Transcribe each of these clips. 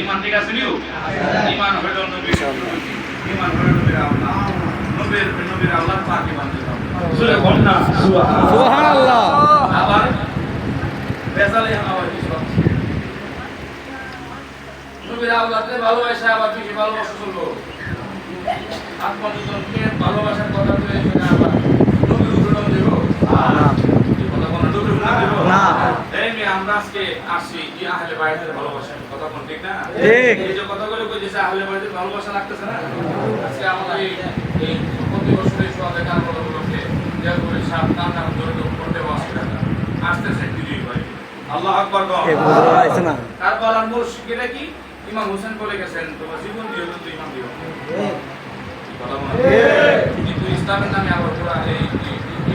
ইমান ঠিক আছে নিও ইমান আবার বেজালে কিছু আছে। নবীর আল্লাহকে ভালোবাসা আবার বেশি ভালোবাসা চলবো আত্মনির্ভরকে ভালোবাসার কথা তো এই জন্য আবার নবীর উদাহরণ দেব এই কথা কোনো নবীর উদাহরণ দেব না। এই মেয়ে আমরা আজকে আসি কি আহলে বাইতের ভালোবাসা কথা কোন ঠিক না ঠিক। এই যে কথাগুলো কইতেছে আহলে বাইতের ভালোবাসা লাগতেছে না আজকে আমাদের এই এই প্রতি বছরের সোয়াদে কারবালা উপলক্ষে দেওয়া করে সাত নাম নাম ধরে করতে অসুবিধা আসতেছে দিদি ভাই আল্লাহ আকবার গো এ বুঝতে পারছে না কারবালার মুর্শিদরা কি ইমাম হোসেন বলে গেছেন তোমার জীবন দিও কিন্তু ইমাম দিও কথা বলো। কিন্তু ইসলামের নামে আবার পুরা এই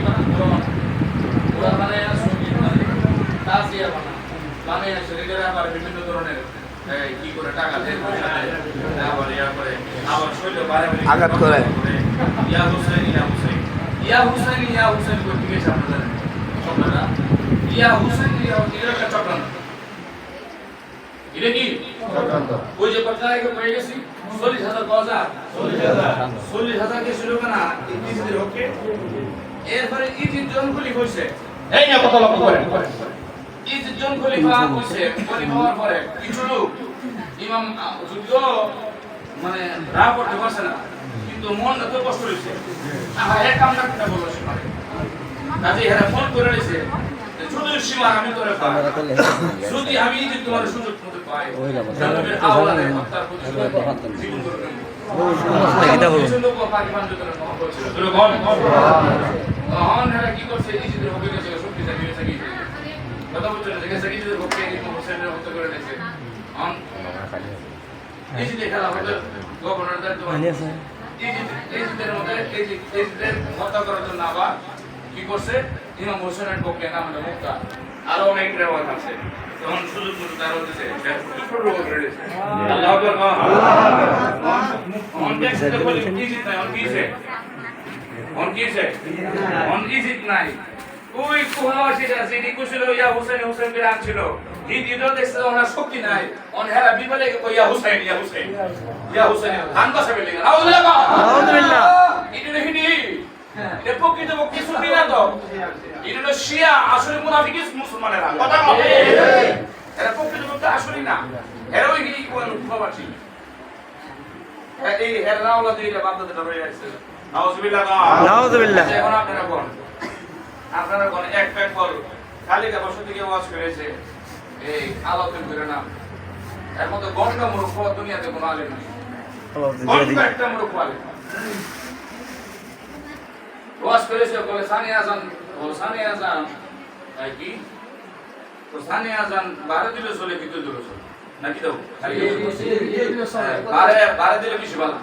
বানান? পুরা পুরা মানে সংগীত মানে তাজিয়া বানা মানে শরীরের আবার বিভিন্ন ধরনের কি করে টাকা দেয় আবার ইয়া করে আবার শৈল বারে বারে আঘাত করে। ইয়া হুসাইন ইয়া হুসাইন। ইয়া হুসাইন ইয়া হুসাইন করতে গেছে আপনাদের শব্দটা ইয়া হুসাইন ইয়া হুসাইন এটা একটা চক্রান্ত। এটা কি? ওই যে কথায় পেয়ে গেছি চল্লিশ হাজার গজা চল্লিশ হাজার। কে ছিল না ইংরেজিদের হকে। এরপরে ইজিদ জন খলিফ হইছে এই না কথা লক্ষ্য করেন। জন খলিফা হইছে খলিফা হওয়ার পরে কিছু লোক ইমাম যদিও মানে রাগ করতে পারছে না কিন্তু মন এত কষ্ট হয়েছে আহা এক কামটা কিনা বলল সে কাজে এরা ফোন করে নিছে যদি সীমা আমি তোরে পাই। যদি আমি যদি তোমার সুযোগ মতো পাই তাহলে হত্যার প্রতিশোধ জীবন করে বল, বল। তখন এরা কি করছে? কথা বলছে না, গেছে, ইমাম হোসেনের হত্যা করে নিয়েছে। ইজিদের খেলা হতো, গভর্নর দায়িত্ব ইজিদের মধ্যে ইজিদের হত্যা করার জন্য আবার কি করছে ইমাম হোসেনের পক্ষে নাম হলো মুক্তা আরও অনেক রেওয়াজ আছে তখন সুযোগ মতো তারা হচ্ছে আল্লাহ আকবার অন দেখছে তো নাই কিছে কিছে ওই কুহাওয়াসীরা যিনি কুছিল ইয়া হুসেন হুসেন কে আনছিল। এই দিনও দেখছে ওনার শক্তি নাই। অন হেরা বিবলে ইয়া হুসেন ইয়া হুসেন ইয়া হুসেন ধান বসা বেলি আউযুবিল্লাহ! আউযুবিল্লাহ। এটা হিডি এটা প্রকৃত পক্ষে সুন্নি না তো? এটা হলো শিয়া আসলে মুনাফিক মুসলমানেরা। কথা বলে। এরা প্রকৃত পক্ষে আসলে না। এরা ওই কি এ- এই হেরা ওলা দিয়ে বাধ্যতা রয়ে আছে। আচ্ছা, এখন আপনারা কোন আপনারা কোন এক প্যাক ফল কালিকা বসতি থেকে ওয়াজ করেছে এই আলোচনা করে না এর মতো গন্ডা মূর্খ দুনিয়াতে কোনো আলেম নেই গন্ডা একটা মূর্খ আলেম ওয়াজ করেছে বলে সানি আজান বলে সানি আজান তাই কি তো সানি আজান বারে দিলে চলে কিন্তু দিলে চলে নাকি হ্যাঁ, বারে বারে দিলে বেশি ভালো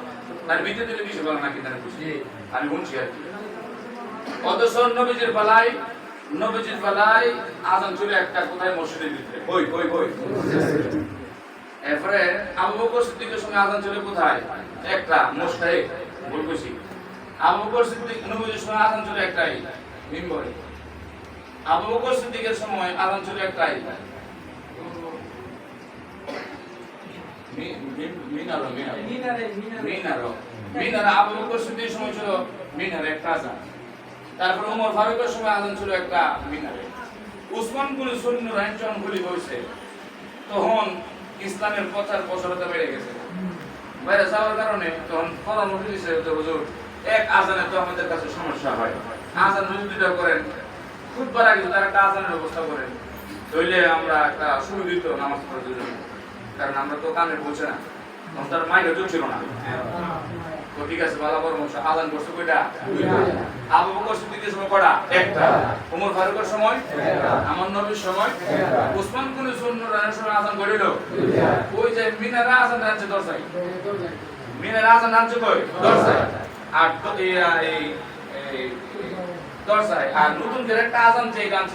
তার ভিতরে দিলে বেশি ভালো নাকি তার খুশি আমি শুনছি আর কি অথচ নবীজির পালাই নবীজির পালাই আজান চলে একটা কোথায় মসজিদের ভিতরে? কই কই কই এরপরে আবু বকর সিদ্দিকের সঙ্গে আজান চলে কোথায়? একটা মোস্তাহিক ভুল কইছি। আবু বকর সিদ্দিক নবীজির সঙ্গে আজান চলে একটাই মিম্বরে। আবু বকর সিদ্দিকের সময় আজান চলে একটাই। মিনারো মিনারো। মিনারো। মিনারো আবু বকর সিদ্দিকের সময় ছিল মিনারে একটা আজান। তারপর উমর ফারুকের সময় আজান ছিল একটা মিনারে। উসমান গুলি সৈন্য রায়চন গুলি হয়েছে। তখন ইসলামের প্রচার প্রসারতা বেড়ে গেছে। বাইরে যাওয়ার কারণে তখন পরামর্শ দিছে, যে হুজুর, এক আজানে তো আমাদের কাছে সমস্যা হয়। আজান দুইটা করেন খুববার আগে তারা একটা আজানের ব্যবস্থা করেন, তাইলে আমরা একটা সুবিধিত নামাজ পড়তে জন্য। কারণ আমরা তো কানে পৌঁছে না। তার মাইকে চলছিল না। তো ঠিক আছে ভালো পরামর্শ। আজান করছে কয়টা? আবু বকর সিদ্দিকের সময় কয়টা? একটা। ওমর ফারুকের সময়? আমার নবীর সময়? উসমান কুনি সুন্ন রানের সময় আজান করিল? ওই যে মিনারা আজান রাখছে দরজায়। মিনারা আজান রাখছে কই? দরজায়। আর এই এই আর নতুন করে একটা আজান যে গান